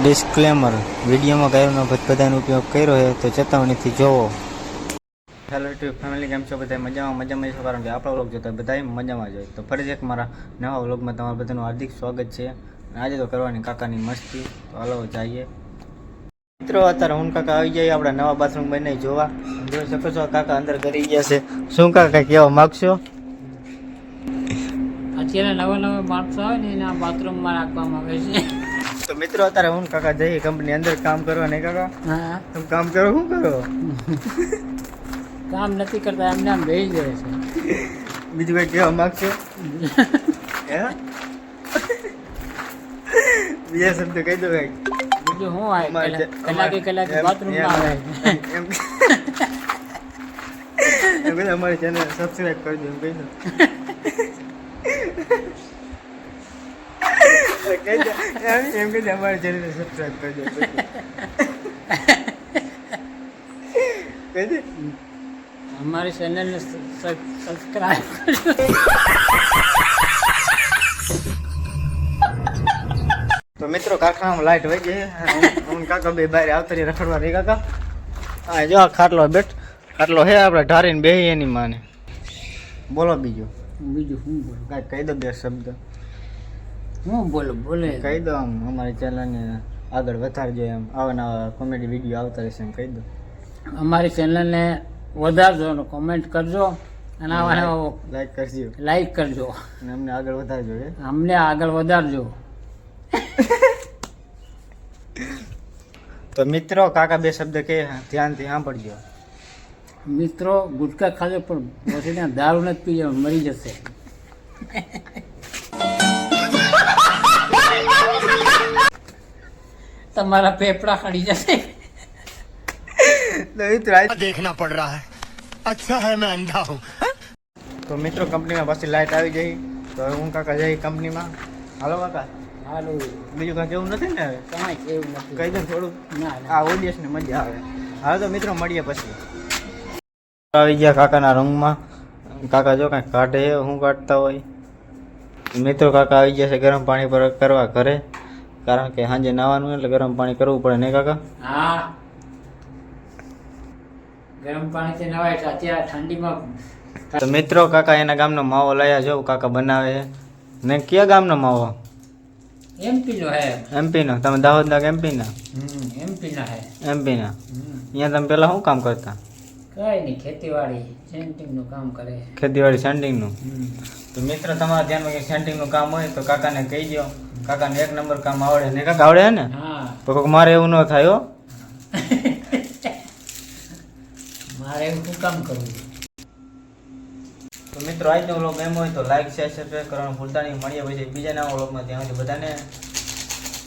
Disclaimer વિડીયોમાં ગાયોનો ભદભદાનો ઉપયોગ કર્યો છે, તો ચેતવણીથી જોવો. હેલો યુટ્યુબ ફેમિલી કેમ છો? બધા મજામાં? મજામાં છો? કારણ કે આપણો વ્લોગ જોતા બધા મજામાં જ હોય. તો ફરી એક મારા નવા વ્લોગમાં તમારા બધાનું હાર્દિક સ્વાગત છે. આજે તો કરવાની કાકાની મસ્તી. તો હાલો, જઈએ. મિત્રો, અત્યારે હું કાકા આવી જાય આપણા નવા બાથરૂમ બને જોવા. જોઈ શકો છો, કાકા અંદર કરી ગયા છે. શું કાકા કહેવા માગશો? અત્યારે નવા નવા માણસો આવે ને, એના બાથરૂમમાં રાખવામાં આવે છે. તો મિત્રો અત્યારે હું કાકા જઈએ કંપની અંદર કામ કરવા નહીં કાકા? હા. તમે કામ કરો શું કરો? કામ નથી કરતા એમને આમ બેસી જાય છે. બીજું કઈ કહેવા માંગશો? હે? બીજા શબ્દ કહી દો કંઈક. બીજું શું આવે અમારે જે- કલાકે કલાકે કલાકે એમ- બાથરૂમમાં આવે. એમ એમ એમ કહી દો, અમારી ચેનલ સબસ્ક્રાઇબ કરજો એમ કહી દો. કહી દો, એમ એમ કહી દો, અમારી ચેનલ સબસ્ક્રાઇબ કરજો કહી દો. કહી દે અમારી ચેનલને સબસ્ક્રાઈબ તો મિત્રો કારખાનામાં લાઈટ વહી ગઈ હું કાકા બે બહાર આવતા રહી રખડવા રહી કાકા. હા જો આ ખાટલો બેઠ ખાટલો હે આપણે ઢારીને બેહી એની માને. બોલો બીજું. બીજું શું બોલું? કાંઈક કહી દો બે શબ્દ. હું બોલો બોલે. કહી દો આમ અમારી ચેનલને આગળ વધારજો એમ. આવા નવા કોમેડી વીડિયો આવતા રહેશે એમ કહી દો. અમારી ચેનલને વધારજો અને કોમેન્ટ કરજો અને આવા નવા લાઈક કરજો. લાઈક કરજો. અને અમને આગળ વધારજો એ અમને આગળ વધારજો. તો મિત્રો કાકા બે શબ્દ કે ધ્યાનથી સાંભળજો. મિત્રો ગુટકા ખાજો પણ પછી ત્યાં દારૂ નથી પી મરી જશે. તમારા પેપડા ખડી જશે. દેખના પડ રહા હૈ. અચ્છા હૈ મેં અંધા હું. તો મિત્રો કંપનીમાં પછી લાઇટ આવી ગઈ. તો હું કાકા જઈ કંપનીમાં. હાલો કાકા. હાલો. બીજું કાંઈ કેવું નથી ને હવે? કાંઈ કેવું નથી. કહી દઉં થોડું. ના આ ઓડિયન્સને મજા આવે. હાલો તો મિત્રો મળીએ પછી. આવી ગયા કાકાના રૂમમાં. કાકા જો કાંઈ કાઢે હું કાઢતા હોય. મિત્રો કાકા આવી ગયા છે ગરમ પાણી પર કરવા ઘરે. કારણ કે સાંજે નાવાનું એટલે ગરમ પાણી કરવું પડે ને કાકા? હા. ગરમ પાણીથી નવાય એટલે અત્યારે ઠંડીમાં તો મિત્રો કાકા એના ગામનો માવો લાયા જો કાકા બનાવે છે. ને કયા ગામનો માવો? એમપી નો હે. એમપીનો. તમે દાહોદના એમપીના? એમપી ના હે. એમપીના. અહીંયા તમે પહેલાં શું કામ કરતા? કઈ નહીં ખેતીવાડી સેન્ટિંગનું કામ કરે. ખેતીવાડી સેન્ટિંગનું. તો મિત્ર તમારા ધ્યાનમાં કંઈ સેન્ટિંગનું કામ હોય તો કાકાને કહી દો કાકાને એક નંબર કામ આવડે ને કાકા? આવડે ને? હા. તો કોઈક મારે એવું ન થાય હો. મારે એવું શું કામ કરવું? તો મિત્રો આજનો વ્લોગ એમ હોય તો લાઈક શેર સબસ્ક્રાઈબ કરવાનું ભૂલતા નહીં. મળીએ પછી બીજા નવા વ્લોગમાં ત્યાં સુધી બધાને